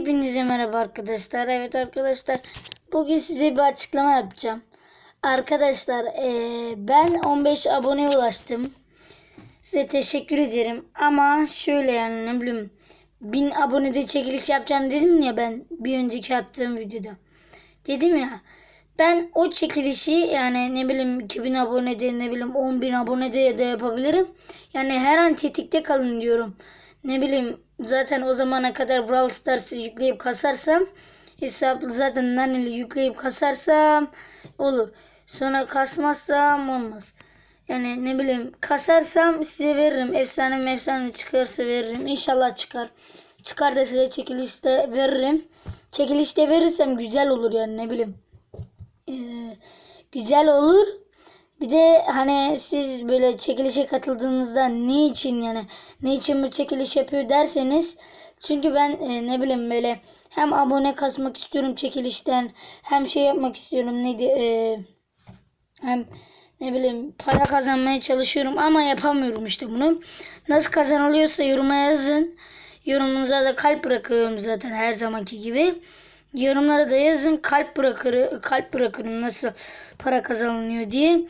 Hepinize merhaba arkadaşlar. Evet arkadaşlar bugün size bir açıklama yapacağım. Arkadaşlar eee, ben 15 aboneye ulaştım. Size teşekkür ederim. Ama şöyle yani ne bileyim 1000 abonede çekiliş yapacağım dedim ya ben bir önceki attığım videoda. Dedim ya ben o çekilişi yani ne bileyim 2000 abonede ne bileyim 10.000 abonede de yapabilirim. Yani her an tetikte kalın diyorum. Ne bileyim zaten o zamana kadar Brawl Stars'ı yükleyip kasarsam hesaplı zaten naneli yükleyip kasarsam olur. Sonra kasmazsam olmaz. Yani ne bileyim kasarsam size veririm. Efsane efsane çıkarsa veririm. İnşallah çıkar. Çıkar da size çekilişte veririm. Çekilişte verirsem güzel olur yani ne bileyim. Ee, güzel olur. Bir de hani siz böyle çekilişe katıldığınızda ne için yani ne için bu çekiliş yapıyor derseniz çünkü ben e, ne bileyim böyle hem abone kasmak istiyorum çekilişten hem şey yapmak istiyorum neydi e, hem ne bileyim para kazanmaya çalışıyorum ama yapamıyorum işte bunu. Nasıl kazanılıyorsa yoruma yazın. Yorumunuza da kalp bırakıyorum zaten her zamanki gibi. Yorumlara da yazın kalp bırakır kalp bırakırım nasıl para kazanılıyor diye.